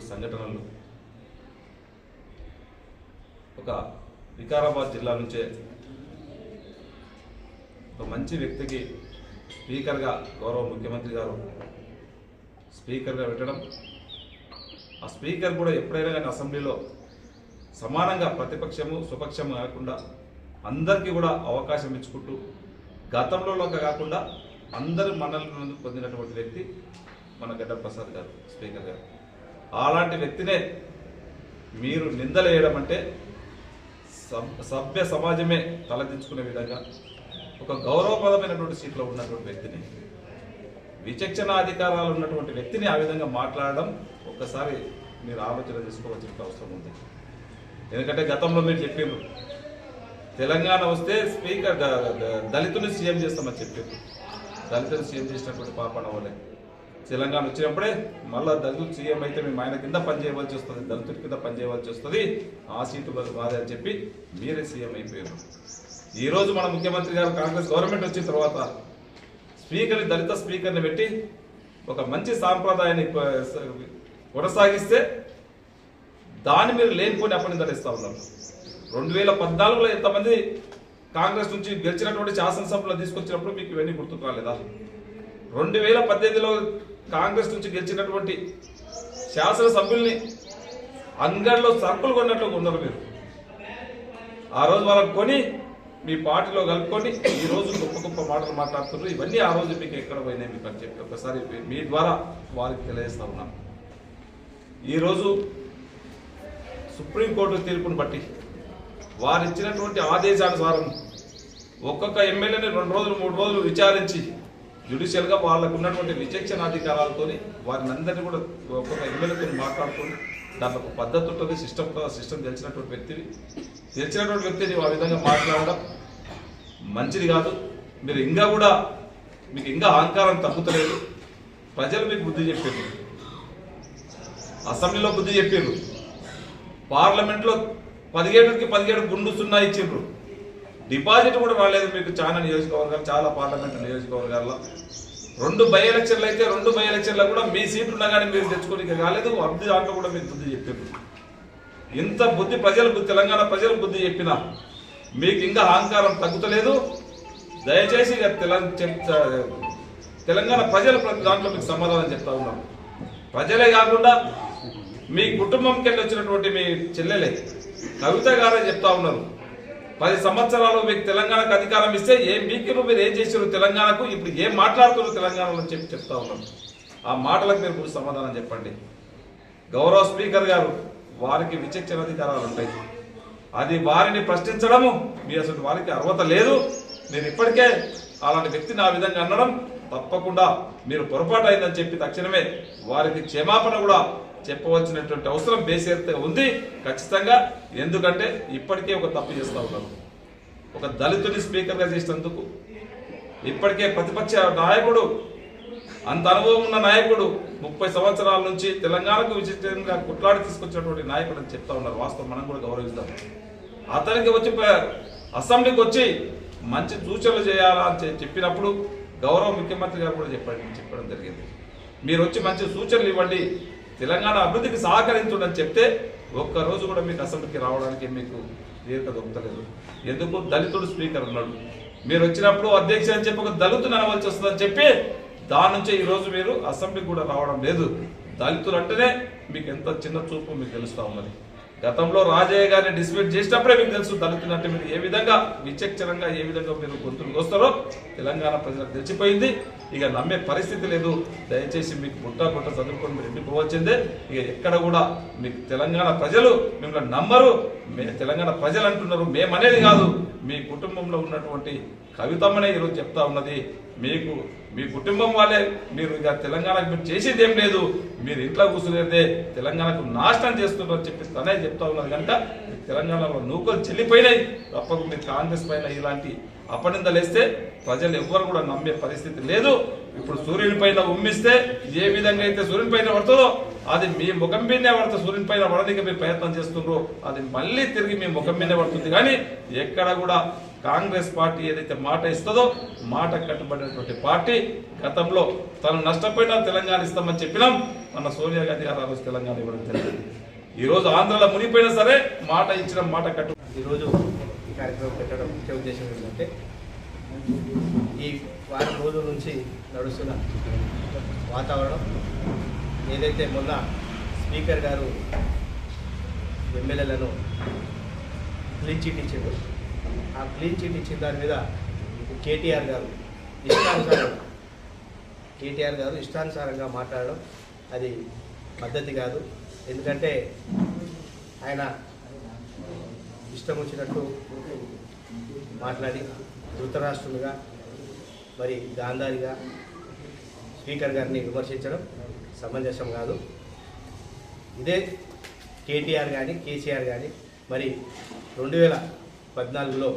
జరిగినటువంటి సంఘటనలు. ఒక వికారాబాద్ జిల్లా నుంచే ఒక మంచి వ్యక్తికి స్పీకర్గా గౌరవ ముఖ్యమంత్రి గారు స్పీకర్గా పెట్టడం ఆ స్పీకర్ కూడా ఎప్పుడైనా కానీ అసెంబ్లీలో సమానంగా ప్రతిపక్షము స్వపక్షము కాకుండా అందరికీ కూడా అవకాశం ఇచ్చుకుంటూ గతంలో కాకుండా అందరి మన్నలను పొందినటువంటి వ్యక్తి మన గడ్డ ప్రసాద్ గారు స్పీకర్ గారు. అలాంటి వ్యక్తినే మీరు నిందలేయడం అంటే సభ్య సమాజమే తలదించుకునే విధంగా ఒక గౌరవప్రదమైనటువంటి సీట్లో ఉన్నటువంటి వ్యక్తిని విచక్షణ అధికారాలు ఉన్నటువంటి వ్యక్తిని ఆ విధంగా మాట్లాడడం ఒక్కసారి మీరు ఆలోచన చేసుకోవాల్సిన అవసరం ఉంది. ఎందుకంటే గతంలో మీరు చెప్పారు తెలంగాణ వస్తే స్పీకర్ దళితులు దళితుని సీఎం చేస్తామని చెప్పారు దళితులు సీఎం చేసినటువంటి పాపన వాళ్ళే తెలంగాణ వచ్చినప్పుడే మళ్ళీ దళితులు సీఎం అయితే మేము ఆయన కింద పనిచేయవలసి వస్తుంది దళితుడి కింద పనిచేయవలసి వస్తుంది ఆ సీటు బదులు మాదే అని చెప్పి మీరే సీఎం అయిపోయారు. ఈరోజు మన ముఖ్యమంత్రి గారు కాంగ్రెస్ గవర్నమెంట్ వచ్చిన తర్వాత స్పీకర్ని దళిత స్పీకర్ని పెట్టి ఒక మంచి సాంప్రదాయాన్ని కొనసాగిస్తే దాన్ని మీరు లేనిపోని అపనిందలు ఇస్తా ఉన్నారు. రెండు వేల పద్నాలుగులో ఎంతమంది కాంగ్రెస్ నుంచి గెలిచినటువంటి శాసనసభలో తీసుకొచ్చినప్పుడు మీకు ఇవన్నీ గుర్తుకు రాలేదా? రెండు వేల పద్దెనిమిదిలో కాంగ్రెస్ నుంచి గెలిచినటువంటి శాసనసభ్యుల్ని అంగడిలో సరుకులు కొన్నట్లు ఉన్నారు మీరు. ఆ రోజు వాళ్ళని కొని మీ పార్టీలో కలుపుకొని ఈ రోజు గొప్ప గొప్ప మాటలు మాట్లాడుతున్నారు. ఇవన్నీ ఆ రోజు మీకు ఎక్కడ పోయినాయి మీకు అని చెప్పి ఒకసారి మీ ద్వారా వారికి తెలియజేస్తా ఉన్నాను ఈరోజు సుప్రీంకోర్టు తీర్పును బట్టి వారు ఇచ్చినటువంటి ఆదేశానుసారం ఒక్కొక్క ఎమ్మెల్యేని రెండు రోజులు మూడు రోజులు విచారించి జ్యుడిషియల్గా వాళ్ళకు ఉన్నటువంటి విచక్షణ అధికారాలతో వారిని అందరినీ కూడా ఒక్కొక్క ఎమ్మెల్యేతో మాట్లాడుకొని దాంట్లో ఒక పద్ధతి ఉంటుంది సిస్టమ్ సిస్టమ్ తెలిసినటువంటి వ్యక్తివి. తెలిసినటువంటి వ్యక్తిని ఆ విధంగా మాట్లాడడం మంచిది కాదు. మీరు ఇంకా కూడా మీకు ఇంకా అహంకారం తగ్గుతలేదు. ప్రజలు మీకు బుద్ధి చెప్పారు అసెంబ్లీలో బుద్ధి చెప్పారు పార్లమెంట్లో పదిహేడుకి పదిహేడు గుండు సున్నా ఇచ్చిండ్రు. డిపాజిట్ కూడా రాలేదు మీకు చాలా నియోజకవర్గాలు చాలా పార్లమెంట్ నియోజకవర్గాల్లో. రెండు బై ఎలక్షన్లు అయితే రెండు బై ఎలక్షన్లో కూడా మీ సీట్లు ఉన్నా కానీ మీరు తెచ్చుకోనికి కాలేదు. అభివృద్ధి దాంట్లో కూడా మీకు బుద్ధి చెప్పారు. ఇంత బుద్ధి ప్రజలకు తెలంగాణ ప్రజలు బుద్ధి చెప్పినా మీకు ఇంకా అహంకారం తగ్గుతలేదు. దయచేసి ఇక తెలంగాణ తెలంగాణ ప్రజల ప్రతి దాంట్లో మీకు సమాధానం చెప్తా ఉన్నాం. ప్రజలే కాకుండా మీ కుటుంబంకి వెళ్ళి వచ్చినటువంటి మీ చెల్లెలే కవిత గారే చెప్తా ఉన్నారు. పది సంవత్సరాలు మీకు తెలంగాణకు అధికారం ఇస్తే ఏం మీకు మీరు ఏం చేశారు తెలంగాణకు ఇప్పుడు ఏం మాట్లాడుతున్నారు తెలంగాణలో చెప్పి చెప్తా ఉన్నాను. ఆ మాటలకు మీరు ఇప్పుడు సమాధానం చెప్పండి. గౌరవ స్పీకర్ గారు వారికి విచక్షణ అధికారాలు ఉంటాయి. అది వారిని ప్రశ్నించడము మీ అసలు వారికి అర్హత లేదు. నేను ఇప్పటికే అలాంటి వ్యక్తిని ఆ విధంగా అనడం తప్పకుండా మీరు పొరపాటు అయిందని చెప్పి తక్షణమే వారికి క్షమాపణ కూడా చెప్పవలసినటువంటి అవసరం బేసేర్తే ఉంది. ఖచ్చితంగా ఎందుకంటే ఇప్పటికే ఒక తప్పు చేస్తా ఉన్నారు ఒక దళితుని స్పీకర్గా చేసినందుకు ఇప్పటికే ప్రతిపక్ష నాయకుడు అంత అనుభవం ఉన్న నాయకుడు ముప్పై సంవత్సరాల నుంచి తెలంగాణకు విచిత్రంగా కుట్లాడి తీసుకొచ్చినటువంటి నాయకుడు అని చెప్తా ఉన్నారు. వాస్తవం మనం కూడా గౌరవిస్తాం అతనికి వచ్చి అసెంబ్లీకి వచ్చి మంచి సూచనలు చేయాలా అని చెప్పినప్పుడు గౌరవ ముఖ్యమంత్రి గారు కూడా చెప్పండి చెప్పడం జరిగింది. మీరు వచ్చి మంచి సూచనలు ఇవ్వండి. తెలంగాణ అభివృద్ధికి సహకరించండి అని చెప్తే ఒక్క రోజు కూడా మీకు అసెంబ్లీకి రావడానికి మీకు తీరిక దొరుకుతలేదు. ఎందుకు? దళితుడు స్పీకర్ ఉన్నాడు. మీరు వచ్చినప్పుడు అధ్యక్ష అని చెప్పి ఒక దళితుని అనవలసి వస్తుందని చెప్పి దాని నుంచే ఈరోజు మీరు అసెంబ్లీకి కూడా రావడం లేదు. దళితులు అంటేనే మీకు ఎంత చిన్న చూపు మీకు తెలుస్తా ఉన్నది. గతంలో రాజయ్య గారిని డిస్మిట్ చేసినప్పుడే మీకు తెలుసు దళితులంటే మీరు ఏ విధంగా విచక్షణంగా ఏ విధంగా మీరు గొంతులు వస్తారో తెలంగాణ ప్రజలకు తెలిసిపోయింది. ఇక నమ్మే పరిస్థితి లేదు. దయచేసి మీకు బుట్ట బుట్ట చదువుకొని మీరు ఇంటికి ఇక ఎక్కడ కూడా మీకు తెలంగాణ ప్రజలు మిమ్మల్ని నమ్మరు. తెలంగాణ ప్రజలు అంటున్నారు మేమనేది కాదు. మీ కుటుంబంలో ఉన్నటువంటి కవితమ్మనే ఈరోజు చెప్తా ఉన్నది. మీకు మీ కుటుంబం వాళ్ళే. మీరు ఇక తెలంగాణకు మీరు చేసేది ఏం లేదు. మీరు ఇంట్లో కూర్చునేదే తెలంగాణకు నాశనం చేస్తున్నారని చెప్పి తనే చెప్తా ఉన్నారు కనుక తెలంగాణలో నూకలు చెల్లిపోయినాయి. తప్పకుండా కాంగ్రెస్ పైన ఇలాంటి అపనిందలేస్తే ప్రజలు ఎవ్వరు కూడా నమ్మే పరిస్థితి లేదు. ఇప్పుడు సూర్యుని పైన ఉమ్మిస్తే ఏ విధంగా అయితే సూర్యుని పైన పడుతుందో అది మీ ముఖం మీదనే పడుతుంది. సూర్యుని పైన పడడానికి మీరు ప్రయత్నం చేస్తున్నారు అది మళ్ళీ తిరిగి మీ ముఖం మీదనే పడుతుంది. కానీ ఎక్కడ కూడా కాంగ్రెస్ పార్టీ ఏదైతే మాట ఇస్తుందో మాట కట్టుబడినటువంటి పార్టీ గతంలో తను నష్టపోయినా తెలంగాణ ఇస్తామని చెప్పినాం. మన సోనియా గాంధీ గారు ఆ రోజు తెలంగాణ ఇవ్వడం జరిగింది. ఈరోజు ఆంధ్రలో మునిపోయినా సరే మాట ఇచ్చిన మాట కట్టు ఈరోజు ఈ కార్యక్రమం పెట్టడం ముఖ్య ఉద్దేశం ఏంటంటే ఈ వారం రోజుల నుంచి నడుస్తున్న వాతావరణం ఏదైతే మొన్న స్పీకర్ గారు ఎమ్మెల్యేలను క్లీన్ చీట్ ఇచ్చాడు ఆ క్లీన్ చీట్ ఇచ్చిన దాని మీద కేటీఆర్ గారు ఇష్టానుసారం కేటీఆర్ గారు ఇష్టానుసారంగా మాట్లాడడం అది పద్ధతి కాదు. ఎందుకంటే ఆయన ఇష్టం వచ్చినట్టు మాట్లాడి ధృతరాష్ట్రులుగా మరి గాంధారిగా స్పీకర్ గారిని విమర్శించడం సమంజసం కాదు. ఇదే కేటీఆర్ కానీ కేసీఆర్ కానీ మరి రెండు వేల పద్నాలుగులో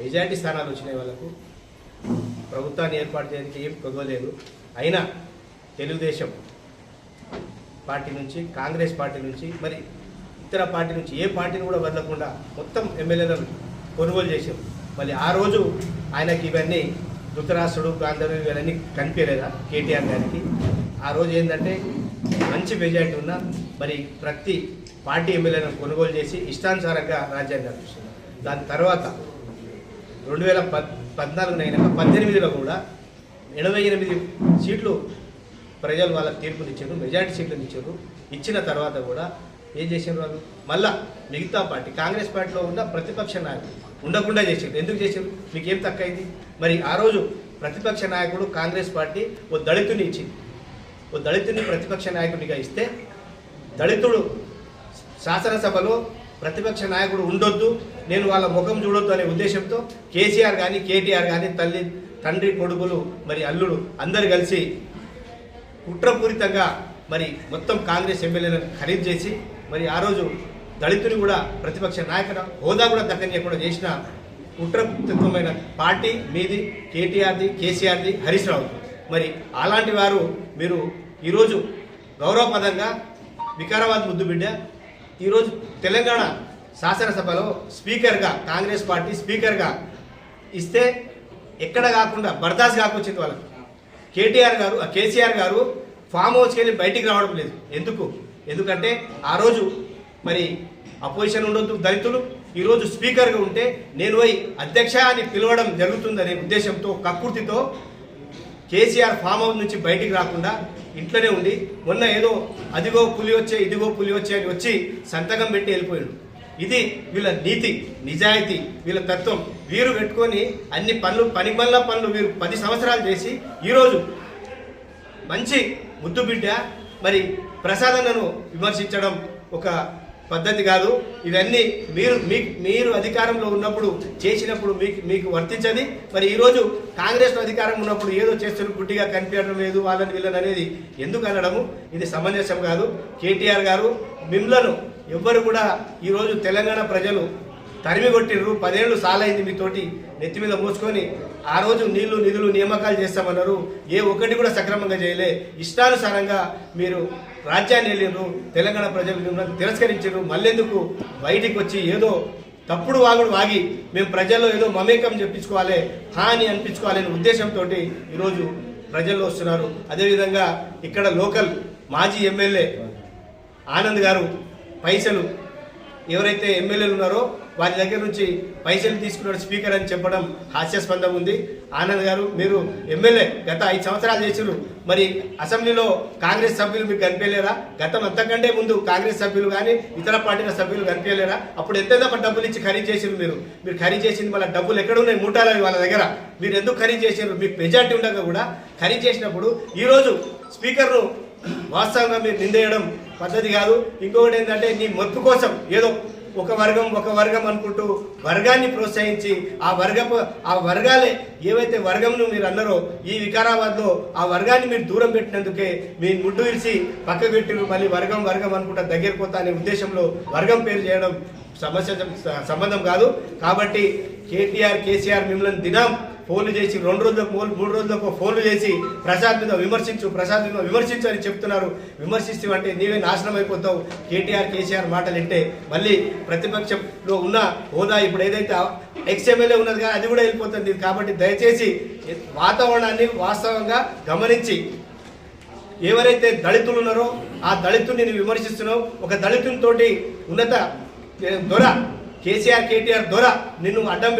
మెజార్టీ స్థానాలు వచ్చినాయి వాళ్ళకు. ప్రభుత్వాన్ని ఏర్పాటు చేయడానికి ఏం కొదవలేదు అయినా తెలుగుదేశం పార్టీ నుంచి కాంగ్రెస్ పార్టీ నుంచి మరి ఇతర పార్టీ నుంచి ఏ పార్టీని కూడా వదలకుండా మొత్తం ఎమ్మెల్యేలను కొనుగోలు చేశారు. మళ్ళీ ఆ రోజు ఆయనకి ఇవన్నీ ధృతరాష్ట్రుడు గాంధర్వ ఇవన్నీ కనిపించలేదా? కేటీఆర్ గారికి. ఆ రోజు ఏంటంటే మంచి మెజార్టీ ఉన్న మరి ప్రతి పార్టీ ఎమ్మెల్యేలను కొనుగోలు చేసి ఇష్టానుసారంగా రాజ్యాన్ని నడిపిస్తున్నారు దాని తర్వాత రెండు వేల పద్ పద్నాలుగు అయినాక పద్దెనిమిదిలో కూడా ఎనభై ఎనిమిది సీట్లు ప్రజలు వాళ్ళకి తీర్పునిచ్చారు మెజార్టీ సీట్లు ఇచ్చారు. ఇచ్చిన తర్వాత కూడా ఏం చేసిన వాళ్ళు? మళ్ళా మిగతా పార్టీ కాంగ్రెస్ పార్టీలో ఉన్న ప్రతిపక్ష నాయకులు ఉండకుండా చేశారు ఎందుకు చేశారు మీకు ఏం తక్కువైంది? మరి ఆ రోజు ప్రతిపక్ష నాయకుడు కాంగ్రెస్ పార్టీ ఓ దళితుని ఇచ్చింది. ఓ దళితుని ప్రతిపక్ష నాయకుడిగా ఇస్తే దళితుడు శాసనసభలో ప్రతిపక్ష నాయకుడు ఉండొద్దు నేను వాళ్ళ ముఖం చూడొద్దు అనే ఉద్దేశంతో కేసీఆర్ కానీ కేటీఆర్ కానీ తల్లి తండ్రి కొడుకులు మరి అల్లుడు అందరు కలిసి కుట్రపూరితంగా మరి మొత్తం కాంగ్రెస్ ఎమ్మెల్యేలను ఖరీదు చేసి మరి ఆ రోజు దళితుని కూడా ప్రతిపక్ష నాయకుడు హోదా కూడా దక్కనీయకుండా చేసిన కుట్రపూరితమైన పార్టీ మీది కేటీఆర్ది కేసీఆర్ది హరీష్ రావు. మరి అలాంటి వారు మీరు ఈరోజు గౌరవపదంగా వికారాబాద్ ముద్దు బిడ్డ ఈరోజు తెలంగాణ శాసనసభలో స్పీకర్గా కాంగ్రెస్ పార్టీ స్పీకర్గా ఇస్తే ఎక్కడ కాకుండా బర్దాస్ కాకొచ్చింది వాళ్ళకి. కేటీఆర్ గారు ఆ కేసీఆర్ గారు ఫామ్ హౌస్కి వెళ్ళి బయటికి రావడం లేదు. ఎందుకు? ఎందుకంటే ఆ రోజు మరి అపోజిషన్ ఉండొద్దు దళితులు. ఈరోజు స్పీకర్గా ఉంటే నేను పోయి అధ్యక్ష అని పిలవడం జరుగుతుందనే ఉద్దేశంతో కక్కుర్తితో కేసీఆర్ ఫామ్ హౌస్ నుంచి బయటికి రాకుండా ఇంట్లోనే ఉండి మొన్న ఏదో అదిగో పులి వచ్చే ఇదిగో పులి వచ్చే అని వచ్చి సంతకం పెట్టి వెళ్ళిపోయాడు. ఇది వీళ్ళ నీతి నిజాయితీ వీళ్ళ తత్వం. వీరు పెట్టుకొని అన్ని పనులు పని పనులు వీరు పది సంవత్సరాలు చేసి ఈరోజు మంచి ముద్దు బిడ్డ మరి ప్రసాదనను విమర్శించడం ఒక పద్ధతి కాదు. ఇవన్నీ మీరు మీ మీరు అధికారంలో ఉన్నప్పుడు చేసినప్పుడు మీకు మీకు వర్తించది మరి ఈరోజు కాంగ్రెస్లో అధికారం ఉన్నప్పుడు ఏదో చేస్తున్న గుడ్డిగా కనిపించడం లేదు వాళ్ళని వీళ్ళని అనేది ఎందుకు అనడము? ఇది సమంజసం కాదు. కేటీఆర్ గారు మిమ్మలను ఎవ్వరు కూడా ఈరోజు తెలంగాణ ప్రజలు తరిమి కొట్టిర్రు. పదేళ్ళు సాలైంది మీతోటి నెత్తి మీద మోసుకొని ఆ రోజు నీళ్ళు నిధులు నియామకాలు చేస్తామన్నారు. ఏ ఒక్కటి కూడా సక్రమంగా చేయలే. ఇష్టానుసారంగా మీరు రాజ్యాన్ని వెళ్ళిండ్రు తెలంగాణ ప్రజలు మిమ్మల్ని తిరస్కరించారు మళ్ళెందుకు బయటికి వచ్చి ఏదో తప్పుడు వాగుడు వాగి మేము ప్రజల్లో ఏదో మమేకం చెప్పించుకోవాలి హా అని అనిపించుకోవాలి అనే ఉద్దేశంతో ఈరోజు ప్రజల్లో వస్తున్నారు. అదేవిధంగా ఇక్కడ లోకల్ మాజీ ఎమ్మెల్యే ఆనంద్ గారు పైసలు ఎవరైతే ఎమ్మెల్యేలు ఉన్నారో వారి దగ్గర నుంచి పైసలు తీసుకున్నాడు స్పీకర్ అని చెప్పడం హాస్యాస్పదం ఉంది. ఆనంద్ గారు మీరు ఎమ్మెల్యే గత ఐదు సంవత్సరాలు చేసిరు మరి అసెంబ్లీలో కాంగ్రెస్ సభ్యులు మీకు కనిపించలేరా? గతం అంతకంటే ముందు కాంగ్రెస్ సభ్యులు కానీ ఇతర పార్టీల సభ్యులు కనిపించలేరా? అప్పుడు ఎంత డబ్బులు ఇచ్చి ఖరీదు చేసిరు మీరు? మీరు ఖరీదు చేసింది వాళ్ళ డబ్బులు ఎక్కడ ఉన్నాయి మూటాలు వాళ్ళ దగ్గర. మీరు ఎందుకు ఖరీదు చేసారు మీకు మెజార్టీ ఉండగా కూడా ఖరీదు చేసినప్పుడు ఈరోజు స్పీకర్ను వాస్తవంగా మీరు నిందేయడం పద్ధతి కాదు. ఇంకొకటి ఏంటంటే నీ మొత్తు కోసం ఏదో ఒక వర్గం ఒక వర్గం అనుకుంటూ వర్గాన్ని ప్రోత్సహించి ఆ వర్గపు ఆ వర్గాలే ఏవైతే వర్గంను మీరు అన్నారో ఈ వికారాబాద్లో ఆ వర్గాన్ని మీరు దూరం పెట్టినందుకే మీ ముడ్డు విరిచి పక్క పెట్టి మళ్ళీ వర్గం వర్గం అనుకుంటా దగ్గర పోతా అనే ఉద్దేశంలో వర్గం పేరు చేయడం సమస్య సంబంధం కాదు. కాబట్టి కేటీఆర్ కేసీఆర్ మిమ్మల్ని దినం. ఫోన్లు చేసి రెండు రోజులకు మూడు మూడు రోజులకు ఫోన్లు చేసి ప్రసాద్ మీద విమర్శించు ప్రసాద్ మీద విమర్శించు అని చెప్తున్నారు. విమర్శిస్తూ అంటే నీవే నాశనం అయిపోతావు. కేటీఆర్ కేసీఆర్ మాటలు వింటే మళ్ళీ ప్రతిపక్షంలో ఉన్న హోదా ఇప్పుడు ఏదైతే ఎక్స్ఎమ్మెల్యే ఉన్నది కానీ అది కూడా వెళ్ళిపోతుంది. కాబట్టి దయచేసి వాతావరణాన్ని వాస్తవంగా గమనించి ఎవరైతే దళితులు ఉన్నారో ఆ దళితుని నేను విమర్శిస్తున్నావు. ఒక దళితునితోటి ఉన్నత దొర కేసీఆర్ కేటీఆర్ దొర నిన్ను అడ్డం